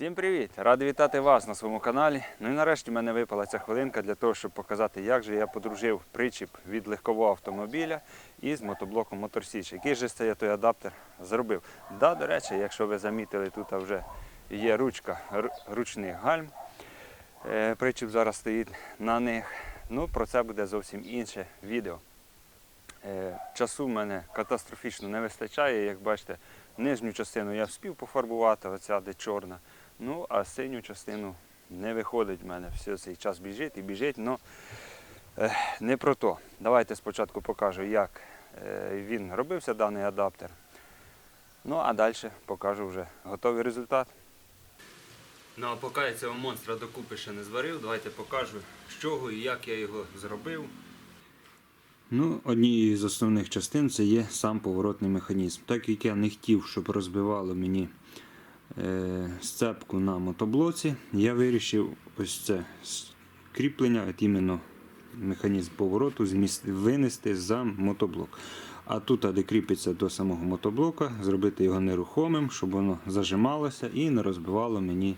Всім привіт! Радий вітати вас на своєму каналі. Ну і нарешті в мене випала ця хвилинка для того, щоб показати, як же я подружив причіп від легкового автомобіля із мотоблоком Моторсіч. Який же це я той адаптер зробив. Да, до речі, якщо ви замітили, тут вже є ручка р- ручних гальм. Е, Причіп зараз стоїть на них. Ну, про це буде зовсім інше відео. Е, Часу в мене катастрофічно не вистачає. Як бачите, нижню частину я вспів пофарбувати, оця де чорна. Ну, а синю частину не виходить в мене. Все цей час біжить і біжить. Ну, е, не про то. Давайте спочатку покажу, як е, він робився, даний адаптер. Ну, а далі покажу вже готовий результат. Ну, а поки я цього монстра докупи ще не зварив, давайте покажу, з чого і як я його зробив. Ну, однією з основних частин це є сам поворотний механізм. Так як я не хотів, щоб розбивало мені сцепку на мотоблоці, я вирішив ось це кріплення, от іменно механізм повороту винести за мотоблок. А тут, де кріпиться до самого мотоблока, зробити його нерухомим, щоб воно зажималося і не розбивало мені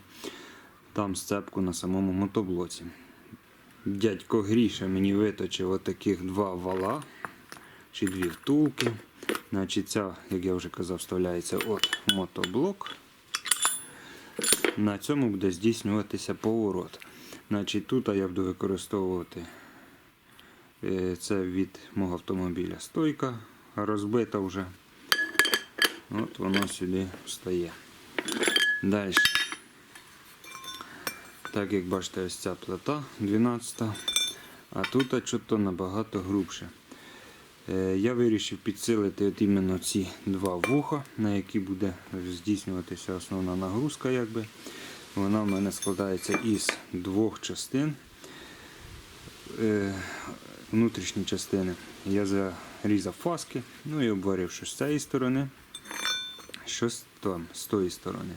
там сцепку на самому мотоблоці. Дядько Гріша мені виточив отаких два вала чи дві втулки. Значить, ця, як я вже казав, вставляється от мотоблок. На цьому буде здійснюватися поворот. Значить, тут я буду використовувати е, це від мого автомобіля стойка розбита вже. От воно сюди встає. Далі. Так як бачите, ось ця плита 12, а тут щось набагато грубше. Е, Я вирішив підсилити от іменно ці два вуха, на які буде здійснюватися основна нагрузка. Якби. Вона в мене складається із двох частин. Е, Внутрішні частини я зарізав фаски, ну і обварив що з цієї сторони, що там, з тої сторони.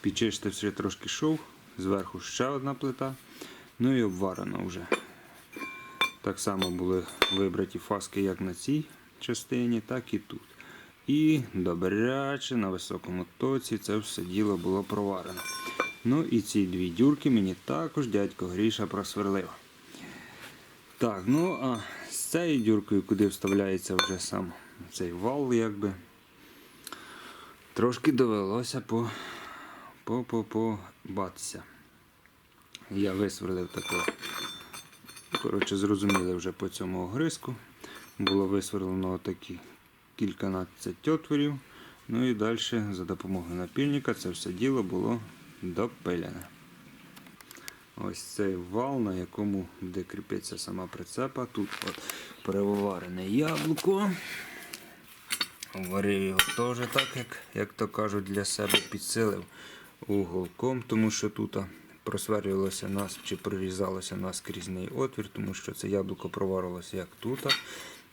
Підчистив ще трошки шов, зверху ще одна плита, ну і обварено вже. Так само були вибраті фаски як на цій частині, так і тут. І добряче на високому тоці це все діло було проварено. Ну і ці дві дюрки мені також дядько Гріша просверлив. Так, ну а з цією дюркою, куди вставляється вже сам цей вал, якби, трошки довелося по, по, по. Я висверлив такого. Коротше, зрозуміли вже по цьому огризку. Було висверлено такі кільканадцять отворів. Ну і далі за допомогою напільника це все діло було допилене. Ось цей вал, на якому буде кріпитися сама прицепа. Тут от переварене яблуко. Варив його теж так, як, як то кажуть, для себе підсилив уголком, тому що тут просверлювалося нас чи прорізалося наскрізний отвір, тому що це яблуко проварилося як тут.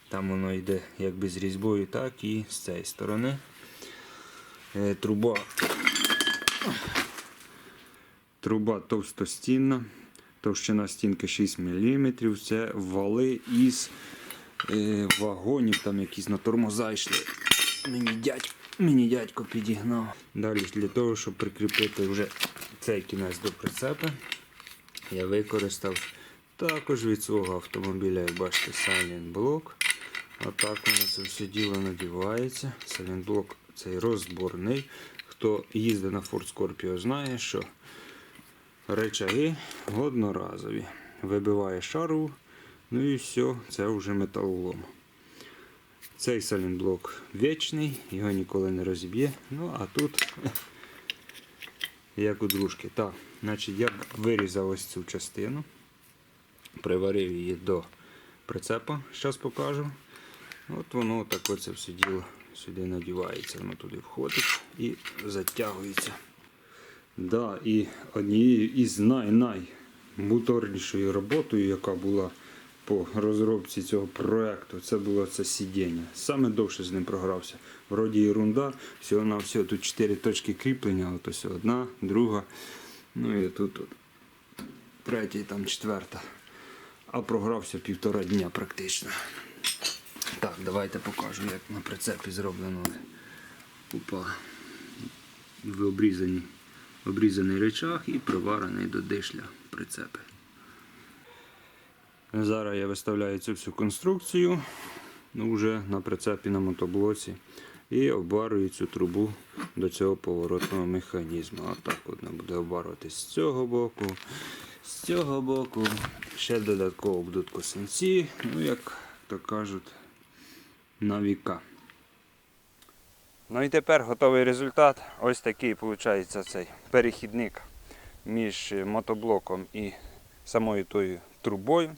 Там воно йде якби з різьбою, так і з цієї сторони. Е, труба Труба товстостінна, товщина стінки 6 мм. Це вали із е, вагонів, там якісь на тормоза йшли. Мені дядько, мені дядько підігнав. Далі для того, щоб прикріпити вже цей кінець до прицепа, я використав також від свого автомобіля, як бачите, сайлент-блок. Отак воно це все діло надівається. Сайлент-блок цей розборний. Хто їздить на Ford Scorpio, знає, що речаги одноразові. Вибиває шару, ну і все, це вже металолом. Цей салінблок вічний, його ніколи не розіб'є. Ну а тут, як у дружки. Так, значить я вирізав ось цю частину, приварив її до прицепа, зараз покажу. От воно так оце все діло сюди надівається, воно туди входить і затягується. Да, і однією із най-най муторнішою роботою, яка була по розробці цього проекту, це було це сидіння. Саме довше з ним програвся. Вроді ерунда, всього на все, тут чотири точки кріплення, от одна, друга, ну і тут от, третя і там четверта. А програвся півтора дня практично. Так, давайте покажу, як на прицепі зроблено. Опа. В обрізаний речах і приварений до дишля прицепи. Зараз я виставляю цю всю конструкцію ну, вже на прицепі на мотоблоці і обварюю цю трубу до цього поворотного механізму. Отак от вона буде обварюватись з цього боку, з цього боку. Ще додатково будуть косинці, ну як то кажуть, на віка. Ну і тепер готовий результат. Ось такий виходить цей перехідник між мотоблоком і самою тою трубою.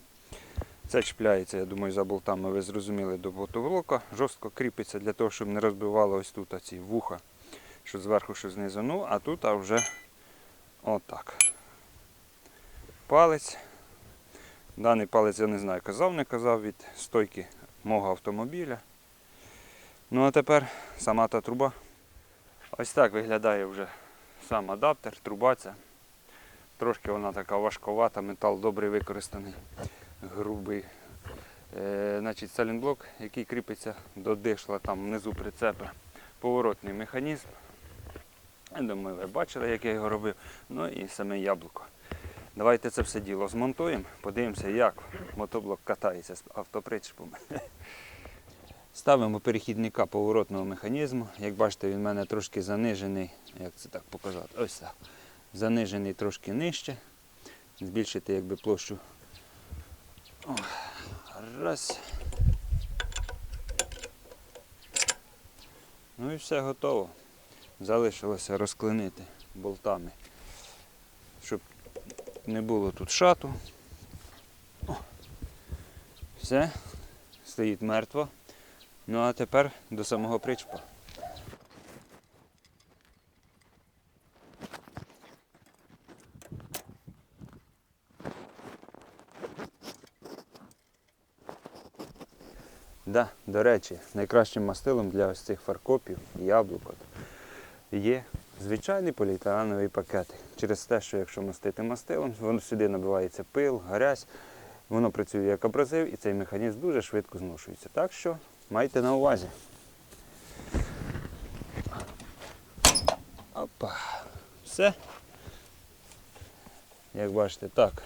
Це чіпляється, я думаю, за болтами, ви зрозуміли, до мотоблока. Жорстко кріпиться для того, щоб не розбивало ось тут ці вуха, що зверху, що знизу. Ну, а тут а вже отак. Палець. Даний палець я не знаю, казав, не казав від стойки мого автомобіля. Ну а тепер сама та труба. Ось так виглядає вже сам адаптер, труба ця. Трошки вона така важковата, метал добре використаний, грубий. Е, значить, салінблок, який кріпиться до дишла там внизу прицепа. Поворотний механізм. Я думаю, ви бачили, як я його робив. Ну і саме яблуко. Давайте це все діло змонтуємо, подивимося, як мотоблок катається з автопричепом. Ставимо перехідника поворотного механізму. Як бачите, він в мене трошки занижений. Як це так показати? Ось так. Занижений трошки нижче. Збільшити якби площу. О, раз. Ну і все готово. Залишилося розклинити болтами, щоб не було тут шату. О. Все, стоїть мертво. Ну а тепер до самого причпа. Да, до речі, найкращим мастилом для ось цих фаркопів і яблук є звичайний поліетиленовий пакет. Через те, що якщо мастити мастилом, воно сюди набивається пил, гарязь, воно працює як абразив і цей механізм дуже швидко зношується. Так що майте на увазі. Опа. Все. Як бачите, так.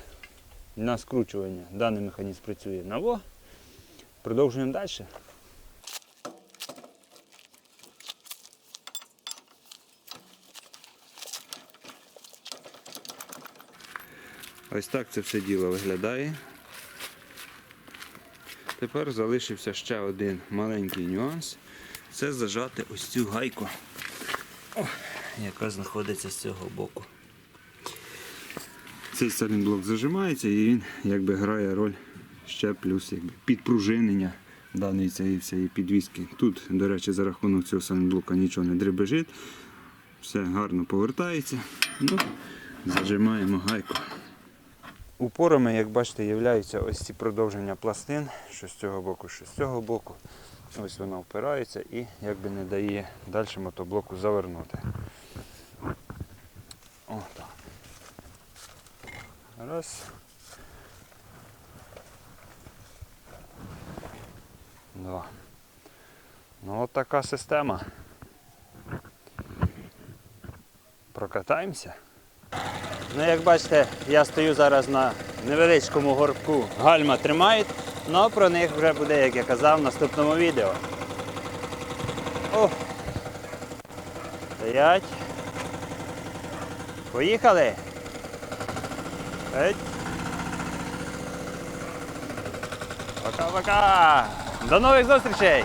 На скручування даний механізм працює на во. Продовжуємо далі. Ось так це все діло виглядає. Тепер залишився ще один маленький нюанс. Це зажати ось цю гайку, яка знаходиться з цього боку. Цей салінблок зажимається і він якби грає роль ще плюс якби, підпружинення даної цієї всієї підвіски. Тут, до речі, за рахунок цього салінблока нічого не дребежить. Все гарно повертається. Ну, зажимаємо гайку. Упорами, як бачите, являються ось ці продовження пластин, що з цього боку, що з цього боку. Ось вона впирається і якби не дає далі мотоблоку завернути. О, так. Раз. Два. Ну от така система. Прокатаємося. Ну, як бачите, я стою зараз на невеличкому горбку. Гальма тримають, але про них вже буде, як я казав, в наступному відео. О! Стоять. Поїхали. Пока-пока. До нових зустрічей!